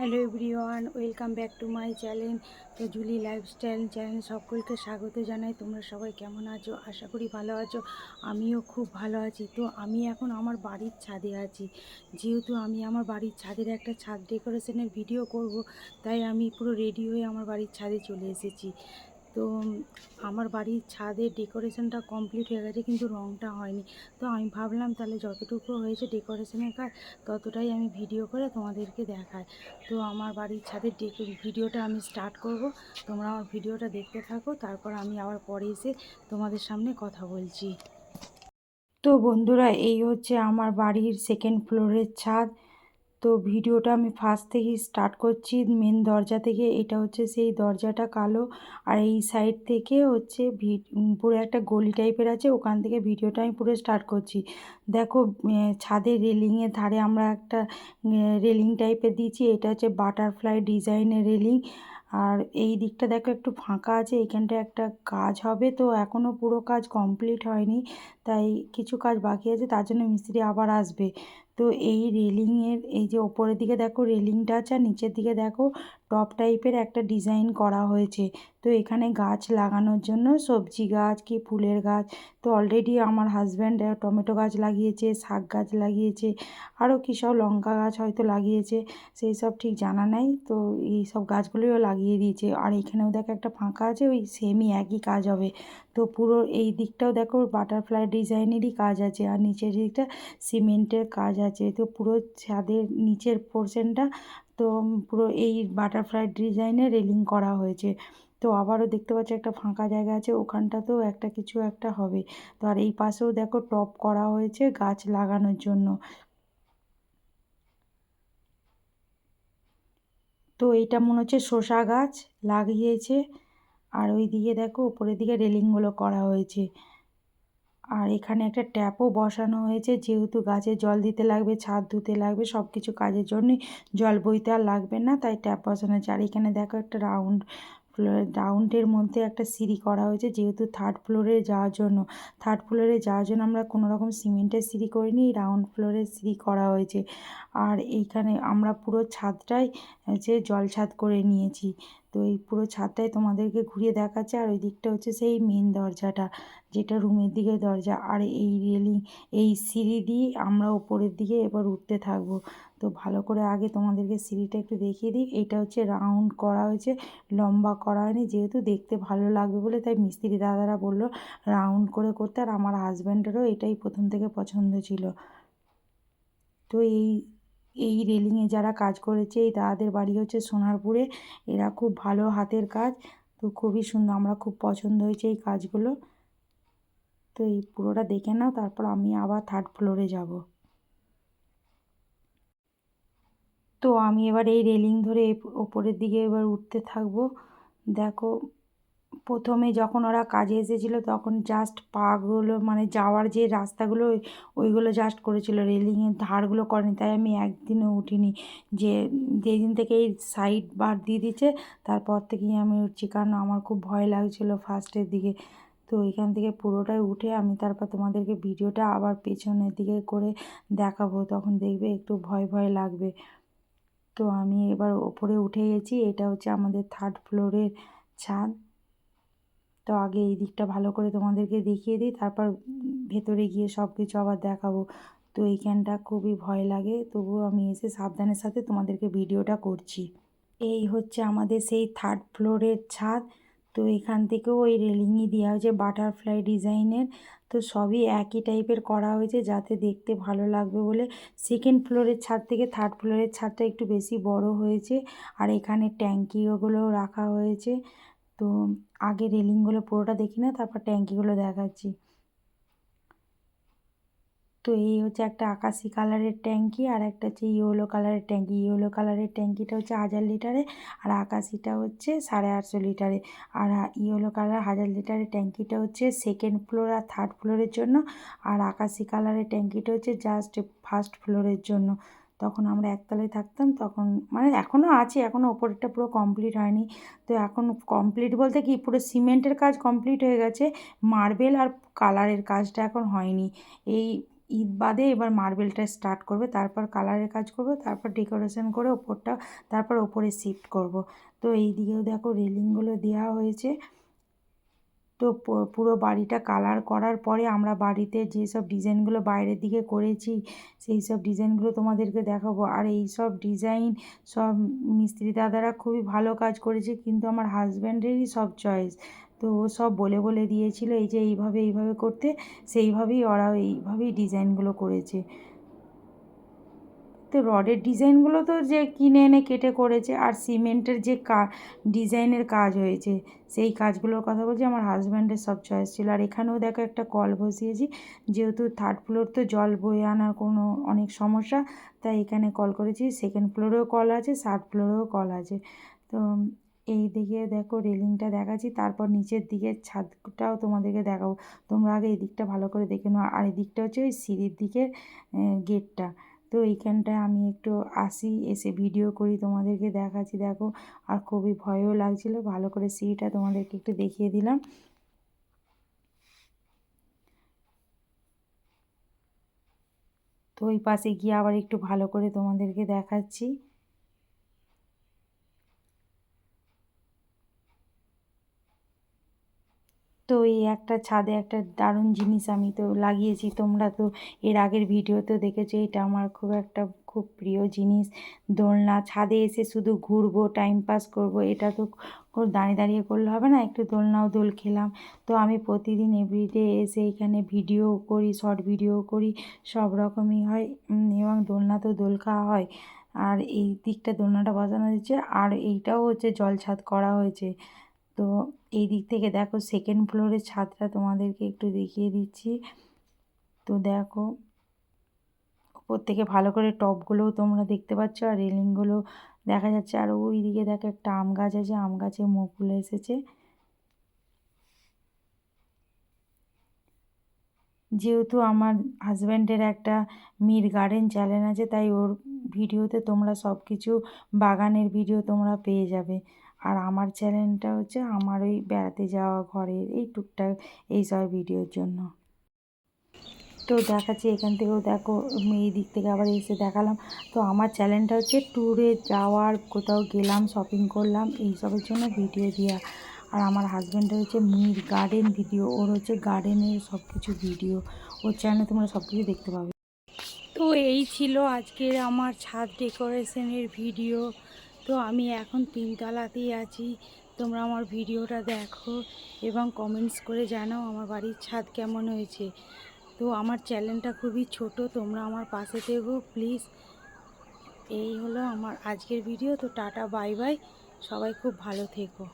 Hello everyone, welcome back to my channel তো Julie lifestyle channel. সকলকে স্বাগত জানাই। তোমরা সবাই কেমন আছো? আশা করি ভালো আছো। আমিও খুব ভালো আছি। তো আমি এখন আমার বাড়ির ছাদে আছি। যেহেতু আমি আমার বাড়ির ছাদের একটা ছাদ ডেকোরেশনের ভিডিও করব, তাই আমি পুরো রেডি হয়ে আমার বাড়ির ছাদে চলে এসেছি। তো আমার বাড়ির ছাদের ডেকোরেশনটা কমপ্লিট হয়ে গেছে, কিন্তু রঙটা হয়নি। তো আমি ভাবলাম তাহলে যতটুকু হয়েছে ডেকোরেশনের কাজ, ততটাই আমি ভিডিও করে তোমাদেরকে দেখাই। তো আমার বাড়ির ছাদের ভিডিওটা আমি স্টার্ট করব। তোমরা আমার ভিডিওটা দেখতে থাকো, তারপর আমি আবার পরে এসে তোমাদের সামনে কথা বলছি। তো বন্ধুরা, এই হচ্ছে আমার বাড়ির সেকেন্ড ফ্লোরের ছাদ। তো ভিডিওটা আমি ফার্স্ট থেকেই স্টার্ট করছি মেন দরজা থেকে। এটা হচ্ছে সেই দরজাটা কালো। আর এই সাইড থেকে হচ্ছে পুরো একটা গলি টাইপের আছে। ওখান থেকে ভিডিওটা আমি পুরো স্টার্ট করছি। দেখো ছাদের রেলিংয়ের ধারে আমরা একটা রেলিং টাইপের দিয়েছি। এটা হচ্ছে বাটারফ্লাই ডিজাইনের রেলিং আর এই দিকটা দেখো, একটু ফাঁকা আছে। এইখানটা একটা কাজ হবে। তো এখনও পুরো কাজ কমপ্লিট হয়নি। তাই কিছু কাজ বাকি আছে। তার জন্য মিস্ত্রি আবার আসবে। তো এই রেলিংয়ের এই যে ওপরের দিকে দেখো রেলিংটা আছে আর নিচের দিকে দেখো টপ টাইপের একটা ডিজাইন করা হয়েছে। তো এখানে গাছ লাগানোর জন্য সবজি গাছ কি ফুলের গাছ, তো অলরেডি আমার হাজব্যান্ড টমেটো গাছ লাগিয়েছে, শাক গাছ লাগিয়েছে, আরও কী সব লঙ্কা গাছ হয়তো লাগিয়েছে, সেই সব ঠিক জানা নাই। তো এই সব গাছগুলোও লাগিয়ে দিয়েছে। আর এখানেও দেখো একটা ফাঁকা আছে, ওই সেমই একই কাজ হবে। তো পুরো এই দিকটাও দেখো বাটারফ্লাই ডিজাইনেরই কাজ আছে। আর নিচের দিকটা সিমেন্টের কাজ আছে। তো পুরো ছাদের নিচের পোর্শনটা তো পুরো এই বাটারফ্লাই ডিজাইনের রেলিং করা হয়েছে। তো আবারও দেখতে পাচ্ছি একটা ফাঁকা জায়গা আছে, ওখানটাতেও একটা কিছু একটা হবে। তো আর এই পাশেও দেখো টপ করা হয়েছে গাছ লাগানোর জন্য। তো এইটা মনে হচ্ছে শসা গাছ লাগিয়েছে। আর ওই দিকে দেখো উপরের দিকে রেলিংগুলো করা হয়েছে। আর এখানে একটা ট্যাপও বসানো হয়েছে। যেহেতু গাছে জল দিতে লাগবে, ছাদ ধুতে লাগবে সব কিছু কাজের জন্যই জল বইতে আর লাগবে না, তাই ট্যাপ বসানো হয়েছে। আর এখানে দেখো একটা রাউন্ড রাউন্ডের মধ্যে একটা সিঁড়ি করা হয়েছে, যেহেতু থার্ড ফ্লোরে যাওয়ার জন্য। থার্ড ফ্লোরে যাওয়ার জন্য আমরা কোনো রকম সিমেন্টের সিঁড়ি করিনি রাউন্ড ফ্লোরের সিঁড়ি করা হয়েছে। আর এইখানে আমরা পুরো ছাদটাই যে জল ছাদ করে নিয়েছি। তো এই পুরো ছাদটাই তোমাদেরকে ঘুরিয়ে দেখাচ্ছে, আর ওই দিকটা হচ্ছে সেই মেন দরজাটা, যেটা রুমের দিকে দরজা। আর এই রেলিং এই সিঁড়ি দিয়ে আমরা ওপরের দিকে এবার উঠতে থাকব। তো ভালো করে আগে তোমাদেরকে সিঁড়িটা একটু দেখিয়ে দিই। এটা হচ্ছে রাউন্ড করা হয়েছে, লম্বা করা হয়নি, যেহেতু দেখতে ভালো লাগবে বলে তাই মিস্ত্রি দাদারা বলল রাউন্ড করে করতে আর আমার হাজব্যান্ডেরও এটাই প্রথম থেকে পছন্দ ছিল। তো এই এই রেলিংয়ে যারা কাজ করেছে, এই দাদাদের বাড়ি হচ্ছে সোনারপুরে, এরা খুব ভালো হাতের কাজ, তো খুবই সুন্দর, আমরা খুব পছন্দ হয়েছে এই কাজগুলো। তো এই পুরোটা দেখে নাও, তারপর আমি আবার থার্ড ফ্লোরে যাব। তো আমি এবার এই রেলিং ধরে ওপরের দিকে এবার উঠতে থাকব। দেখো, প্রথমে যখন ওরা কাজে এসেছিল তখন জাস্ট পাগুলো মানে যাওয়ার যে রাস্তাগুলো, ওইগুলো জাস্ট করেছিল রেলিংয়ের ধারগুলো করেনি। তাই আমি একদিনও উঠিনি। যে, যেদিন থেকে এই সাইড বার দিয়ে দিচ্ছে তারপর থেকেই আমি উঠছি। কারণ আমার খুব ভয় লাগছিল ফার্স্টের দিকে। তো এখান থেকে পুরোটাই উঠে আমি তারপর তোমাদেরকে ভিডিওটা আবার পেছনের দিকে করে দেখাবো। তখন দেখবে একটু ভয় ভয় লাগবে। তো আমি এবার ওপরে উঠে গেছি, এটা হচ্ছে আমাদের থার্ড ফ্লোরের ছাদ। তো আগে এই দিকটা ভালো করে তোমাদেরকে দেখিয়ে দিই, তারপর ভেতরে গিয়ে সব কিছু আবার দেখাবো। তো এইখানটা খুবই ভয় লাগে, তবুও আমি এসে সাবধানের সাথে তোমাদেরকে ভিডিওটা করছি। এই হচ্ছে আমাদের সেই থার্ড ফ্লোরের ছাদ। তো এখান থেকেও ওই রেলিংই দেওয়া হয়েছে বাটারফ্লাই ডিজাইনের। তো সবই একই টাইপের করা হয়েছে যাতে দেখতে ভালো লাগবে বলে। সেকেন্ড ফ্লোরের ছাদ থেকে থার্ড ফ্লোরের ছাদটা একটু বেশি বড় হয়েছে আর এখানে ট্যাঙ্কিগুলো রাখা হয়েছে। তো আগে রেলিংগুলো পুরোটা দেখি না, তারপর ট্যাঙ্কিগুলো দেখাচ্ছি। তো এই হচ্ছে একটা আকাশি কালারের ট্যাঙ্কি আর একটা হচ্ছে ইয়েলো কালারের ট্যাঙ্কি। ইয়েলো কালারের ট্যাঙ্কিটা হচ্ছে হাজার লিটারে আর আকাশিটা হচ্ছে সাড়ে আটশো লিটারে আর ইয়েলো কালার হাজার লিটারের ট্যাঙ্কিটা হচ্ছে সেকেন্ড ফ্লোর আর থার্ড ফ্লোরের জন্য। আর আকাশি কালারের ট্যাঙ্কিটা হচ্ছে জাস্ট ফার্স্ট ফ্লোরের জন্য। তখন আমরা একতলায় থাকতাম, তখন মানে এখনও আছে এখনও ওপরেরটা পুরো কমপ্লিট হয়নি। তো এখন কমপ্লিট বলতে কি, পুরো সিমেন্টের কাজ কমপ্লিট হয়ে গেছে। মার্বেল আর কালারের কাজটা এখন হয়নি। এই ঈদ বাদে এবার মার্বেলটা স্টার্ট করবে, তারপর কালারের কাজ করবে, তারপর ডেকোরেশন করে ওপরটা, তারপর ওপরে শিফট করব। তো এই দিকেও দেখো রেলিংগুলো দেওয়া হয়েছে। তো পুরো বাড়িটা কালার করার পরে আমরা বাড়িতে যেসব ডিজাইনগুলো বাইরের দিকে করেছি সেই সব ডিজাইনগুলো তোমাদেরকে দেখাবো। আর এই সব ডিজাইন সব মিস্ত্রি দাদারা খুবই ভালো কাজ করেছে, কিন্তু আমার হাজব্যান্ডেরই সব চয়েস তো ও সব বলে বলে দিয়েছিল, এই যে এইভাবে এইভাবে করতে, সেইভাবেই ওরা এইভাবেই ডিজাইনগুলো করেছে। তো রডের ডিজাইনগুলো তো যে কিনে এনে কেটে করেছে আর সিমেন্টের যে কা, ডিজাইনের কাজ হয়েছে, সেই কাজগুলোর কথা বলছি, আমার হাজব্যান্ডের সব চয়েস ছিল। আর এখানেও দেখো একটা কল বসিয়েছি, যেহেতু থার্ড ফ্লোর তো জল বয়ে আনার কোনো অনেক সমস্যা, তাই এখানে কল করেছি। সেকেন্ড ফ্লোরেও কল আছে থার্ড ফ্লোরেও কল আছে। তো এই দিকে দেখো রেলিংটা দেখাচ্ছি, তারপর নিচের দিকের ছাদটাও তোমাদেরকে দেখাবো। তোমরা আগে এই দিকটা ভালো করে দেখে নাও। আর এই দিকটা হচ্ছে ওই সিঁড়ির দিকের গেটটা তো এইখানটায় আমি একটু আসি, এসে ভিডিও করি তোমাদেরকে দেখাচ্ছি। দেখো, আর খুবই ভয়ও লাগছিল। ভালো করে সিঁড়িটা তোমাদেরকে একটু দেখিয়ে দিলাম। তো ওই পাশে গিয়ে আবার একটু ভালো করে তোমাদেরকে দেখাচ্ছি। তো এই একটা ছাদে একটা দারুণ জিনিস আমি তো লাগিয়েছি। তোমরা তো এর আগের ভিডিওতে দেখেছ, এটা আমার খুব একটা খুব প্রিয় জিনিস। দোলনা, ছাদে এসে শুধু ঘুরবো টাইম পাস করব, এটা তো দাঁড়িয়ে দাঁড়িয়ে করলে হবে না, একটু দোলনাও দোল খেলাম। তো আমি প্রতিদিন এভরিডে এসে এখানে ভিডিও করি শর্ট ভিডিও করি, সব রকমই হয় এবং দোলনা তো দোল খাওয়া হয়। আর এই দিকটা দোলনাটা বসানো হয়েছে, আর এইটাও হচ্ছে জল ছাদ করা হয়েছে। তো এই দিক থেকে দেখো সেকেন্ড ফ্লোরের ছাদটা তোমাদেরকে একটু দেখিয়ে দিচ্ছি। তো দেখো ওপর থেকে ভালো করে টপগুলোও তোমরা দেখতে পাচ্ছ আর রেলিংগুলো দেখা যাচ্ছে। আর ওই দিকে দেখো একটা আম গাছ আছে, আম গাছে মুকুল এসেছে। যেহেতু আমার হাজব্যান্ডের একটা মির গার্ডেন চ্যানেল আছে, তাই ওর ভিডিওতে তোমরা সব কিছু বাগানের ভিডিও তোমরা পেয়ে যাবে। আর আমার চ্যানেলটা হচ্ছে আমার ওই বেড়াতে যাওয়া ঘরের এই টুকটাক এই সব ভিডিওর জন্য। তো দেখাচ্ছি এখান থেকেও দেখো এই দিক থেকে আবার এসে দেখালাম। তো আমার চ্যানেলটা হচ্ছে ট্যুরে যাওয়ার কোথাও গেলাম শপিং করলাম, এই সবের জন্য ভিডিও দেওয়া আর আমার হাজব্যান্ডের হচ্ছে মির গার্ডেন ভিডিও ওর হচ্ছে গার্ডেনের সব কিছু ভিডিও ওর চ্যানেলে তোমরা সব কিছু দেখতে পাবে। তো এই ছিল আজকের আমার ছাদ ডেকোরেশনের ভিডিও তো আমি এখন তিনতলাতেই আছি। তোমরা আমার ভিডিওটা দেখো এবং কমেন্টস করে জানাও আমার বাড়ির ছাদ কেমন হয়েছে। তো আমার চ্যানেলটা খুবই ছোট, তোমরা আমার পাশে থেকো প্লিজ এই হলো আমার আজকের ভিডিও তো টাটা বাই বাই সবাই খুব ভালো থেকো।